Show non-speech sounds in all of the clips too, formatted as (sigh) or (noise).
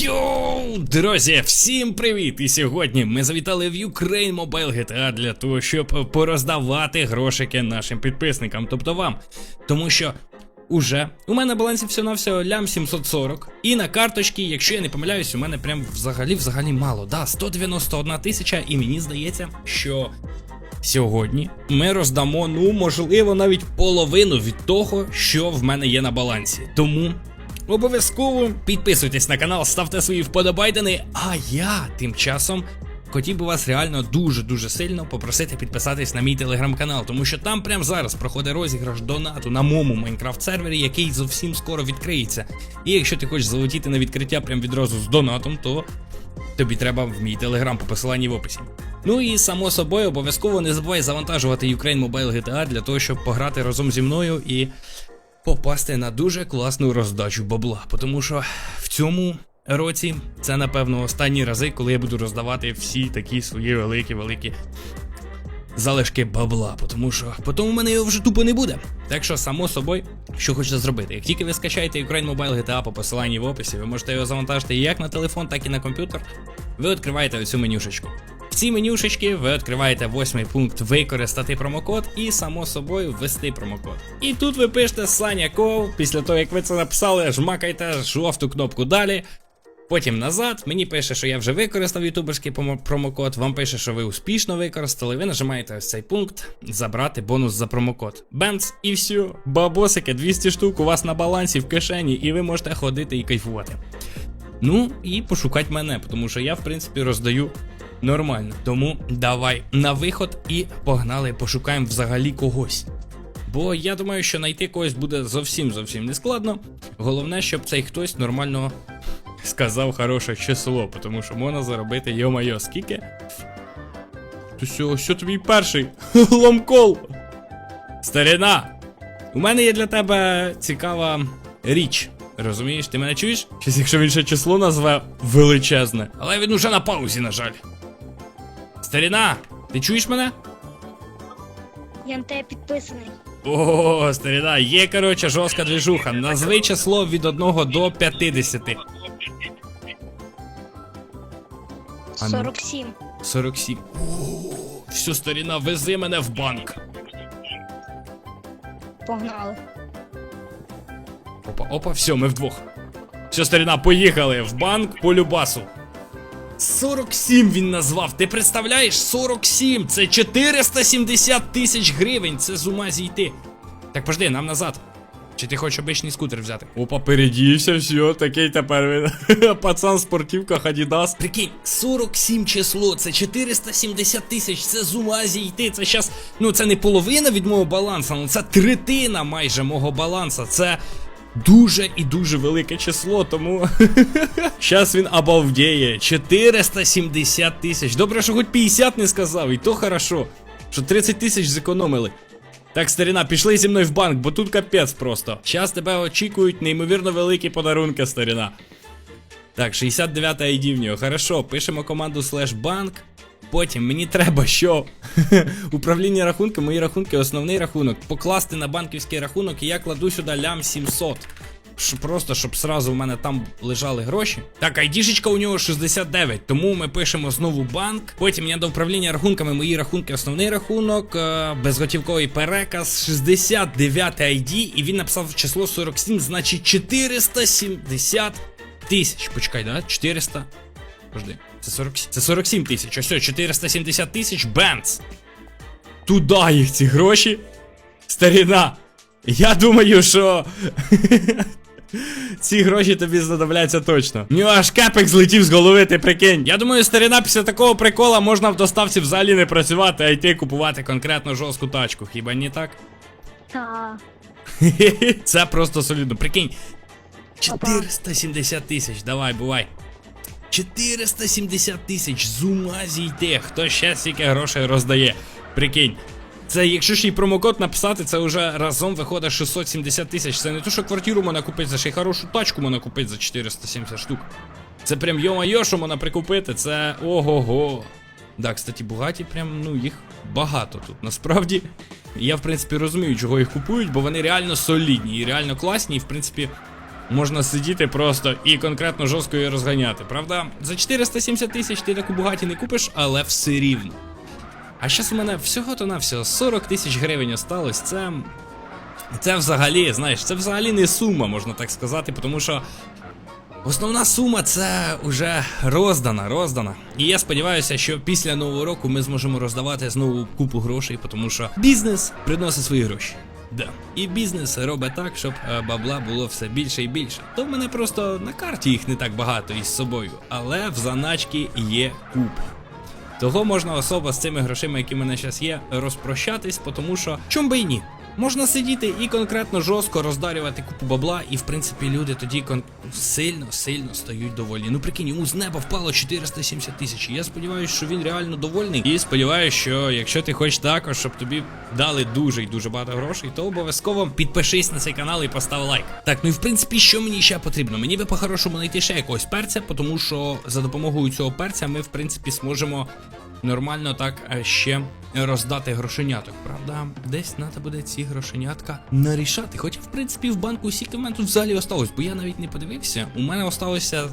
Йоу, друзі, всім привіт! І сьогодні ми завітали в Ukraine Mobile GTA для того, щоб пороздавати грошики нашим підписникам, тобто вам. Тому що уже у мене балансі все на все лям 740. І на карточці, якщо я не помиляюсь, у мене прям взагалі взагалі мало. Да, 191 тисяча, і мені здається, що Сьогодні ми роздамо, ну можливо, навіть половину від того, що в мене є на балансі. Тому обов'язково підписуйтесь на канал, ставте свої вподобайдени. А я тим часом хотів би вас реально дуже-дуже сильно попросити підписатись на мій телеграм-канал, тому що там прямо зараз проходить розіграш донату на моєму Майнкрафт сервері, який зовсім скоро відкриється. І якщо ти хочеш залетіти на відкриття прямо відразу з донатом, то тобі треба в мій телеграм по посиланні в описі. Ну і само собою обов'язково не забувай завантажувати Ukraine Mobile GTA для того, щоб пограти разом зі мною і попасти на дуже класну роздачу бабла. Тому що в цьому році це, напевно, останні рази, коли я буду роздавати всі такі свої великі-великі залишки бабла, тому що потім у мене його вже тупо не буде. Так що, само собою, що хочете зробити. Як тільки ви скачаєте Ukraine Mobile GTA по посиланні в описі, ви можете його завантажити як на телефон, так і на комп'ютер. Ви відкриваєте оцю менюшечку. Цій менюшечці ви відкриваєте восьмий пункт використати промокод і, само собою, ввести промокод. І тут ви пишете Саня Кол. Після того, як ви це написали, жмакайте жовту кнопку далі. Потім назад, мені пише, що я вже використав ютуберський промокод. Вам пише, що ви успішно використали. Ви нажимаєте ось цей пункт забрати бонус за промокод. Бенц, і все. Бабосики, 200 штук у вас на балансі в кишені, і ви можете ходити і кайфувати. Ну і пошукати мене, тому що я, в принципі, роздаю нормально. Тому давай на виход і погнали, пошукаємо взагалі когось. Бо я думаю, що знайти когось буде зовсім зовсім не складно. Головне, щоб цей хтось нормально сказав хороше число, тому що можна заробити, йо-майо, скільки? То що, твій перший? (laughs) Ломкол! Старина! У мене є для тебе цікава річ. Розумієш, ти мене чуєш? Щось, якщо він ще число назве величезне. Але він уже на паузі, на жаль. Старина, ти чуєш мене? Я на тебе підписаний. О, старина, є, короче, жорстка движуха. Назви число від 1 до 50. А ну. 47. 47. О, все, старина, вези мене в банк. Погнали. Опа, опа, все, ми вдвох. Все, старина, поїхали в банк по Любасу. 47 він назвав. Ти представляєш? 47! Це 470 тисяч гривень. Це з ума зійти. Так, пожди, нам назад. Чи ти хочеш обичний скутер взяти? Опа, передівся, все, такий тепер він. (laughs) Пацан спортивка Адідас. Прикинь, 47 число, це 470 тисяч, це з ума зійти. Це щас, ну це не половина від мого балансу, ну це третина майже мого баланса. Це дуже і дуже велике число, тому (laughs) щас він обалдіє. 470 тисяч. Добре, що хоч 50 не сказав, і то хорошо. Що 30 тисяч зекономили. Так, старина, пішли зі мною в банк, бо тут капець просто. Щас тебе очікують неймовірно великі подарунки, старина. Так, 69 ID в нього. Хорошо, пишемо команду слеш банк. Потім мені треба що? (laughs) Управління рахунком, мої рахунки, основний рахунок. Покласти на банківський рахунок, і я кладу сюди лям 700. Ш- Просто щоб сразу в мене там лежали гроші. Так, айдішечка у нього 69, тому ми пишемо знову банк. Потім я до управління рахунками, мої рахунки, основний рахунок, е, безготівковий переказ, 69 ID, і він написав число 47, значить 470 тисяч. Почекай, да? 400. Подожди. Це 40, це 47 тисяч. Ось, все, 470 тисяч бенц. Туда їх ці гроші. Старіна. Я думаю, що. (laughs) Ці гроші тобі знадобляться точно. У нього аж кепик злетів з голови, ти прикинь. Я думаю, старина після такого прикола можна в доставці взагалі не працювати, а йти купувати конкретно жорстку тачку. Хіба не так? Та. (laughs) Це просто солідно. Прикинь. 470 тисяч, давай, бувай. 470 тисяч з ума зійти. Хто ще стільки грошей роздає? Прикинь. Це якщо ще й промокод написати, це вже разом виходить 670 тисяч. Це не то, що квартиру можна купити, це ще й хорошу тачку можна купити за 470 штук. Це прям йо-майо, що можна прикупити, це ого-го. Да, кстати, Бугаті прям, ну, їх багато тут. Насправді, я, в принципі, розумію, чого їх купують, бо вони реально солідні і реально класні, і, в принципі, можна сидіти просто і конкретно жорстко її розганяти. Правда, за 470 тисяч ти таку бугаті не купиш, але все рівно. А зараз у мене всього-то навсього 40 тисяч гривень осталось. Це. Це взагалі, знаєш, це взагалі не сума, можна так сказати, тому що Основна сума це вже роздана, роздана. І я сподіваюся, що після нового року ми зможемо роздавати знову купу грошей, тому що бізнес приносить свої гроші. Да. І бізнес робить так, щоб е, бабла було все більше і більше. То в мене просто на карті їх не так багато із собою, але в заначки є купа. Того можна особо з цими грошима, які в мене зараз є, розпрощатись, тому що чом би і ні. Можна сидіти і конкретно жорстко роздарювати купу бабла, і в принципі люди тоді кон... сильно, сильно стають довольні. Ну прикинь, йому з неба впало 470 тисяч. Я сподіваюся, що він реально довольний. І сподіваюся, що якщо ти хочеш також, щоб тобі дали дуже і дуже багато грошей, то обов'язково підпишись на цей канал і постав лайк. Так, ну і в принципі, що мені ще потрібно? Мені би по-хорошому знайти ще якогось перця, тому що за допомогою цього перця ми, в принципі, зможемо нормально так е, ще роздати грошеняток, правда? Десь треба буде ці грошенятка нарішати. Хоча, в принципі, в банку мене тут взагалі осталось, бо я навіть не подивився. У мене осталося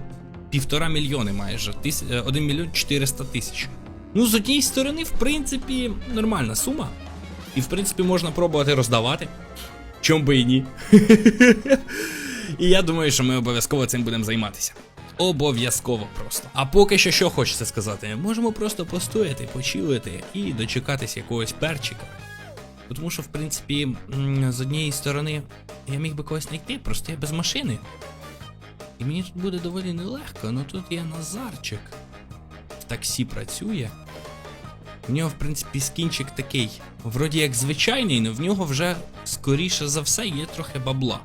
півтора мільйони майже, тис... е, 1 мільйон 400 тисяч. Ну, з однієї сторони, в принципі, нормальна сума. І, в принципі, можна пробувати роздавати. Чом би і ні. (laughs) І я думаю, що ми обов'язково цим будемо займатися. Обов'язково просто. А поки що що хочеться сказати, можемо просто постояти, почилити і дочекатись якогось перчика. Тому що, в принципі, з однієї сторони я міг би когось знайти, просто я без машини. І мені тут буде доволі нелегко, ну тут є Назарчик. В таксі працює. В нього, в принципі, скінчик такий, вроді як звичайний, але в нього вже скоріше за все є трохи бабла.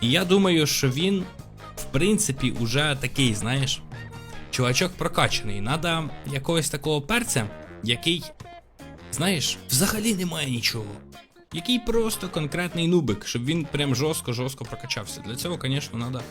І я думаю, що він, принципі, уже такий, знаєш, чувачок прокачаний. Надо якогось такого перця, який, знаєш, взагалі немає нічого. Який просто конкретний нубик, щоб він прям жорстко-жорстко прокачався. Для цього, звісно, треба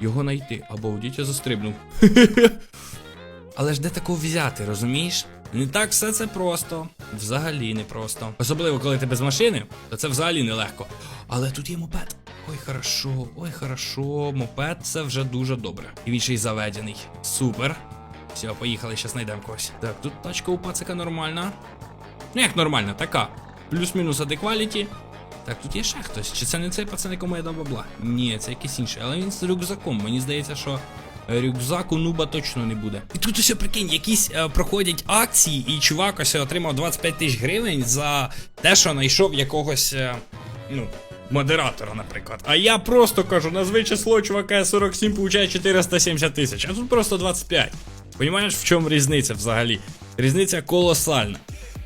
його знайти. Або в дітя застрибнув. (laughs) Але ж де такого взяти, розумієш? Не так все це просто. Взагалі не просто. Особливо, коли ти без машини, то це взагалі нелегко. Але тут є мопед. Ой, хорошо, ой, хорошо. Мопед це вже дуже добре. І він ще й заведений. Супер. Все, поїхали, зараз знайдемо когось. Так, тут тачка у пацика нормальна. Ну як нормальна, така. Плюс-мінус адекваліті. Так, тут є ще хтось. Чи це не цей пацан, якому я дав бабла? Ні, це якийсь інший. Але він з рюкзаком. Мені здається, що рюкзак у нуба точно не буде. І тут усе прикинь, якісь е, проходять акції, і чувак ось отримав 25 тисяч гривень за те, що знайшов якогось. е, ну. Модератора, наприклад. А я просто кажу, назви число чувака 47 получає 470 тисяч, а тут просто 25. Понімаєш, в чому різниця взагалі? Різниця колосальна.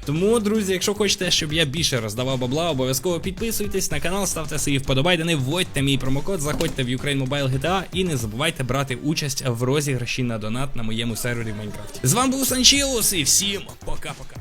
Тому, друзі, якщо хочете, щоб я більше роздавав бабла, обов'язково підписуйтесь на канал, ставте свої вподобайдени, вводьте мій промокод, заходьте в Ukraine Mobile GTA і не забувайте брати участь в розіграші на донат на моєму сервері в Майнкрафті. З вами був Санчілус і всім пока-пока.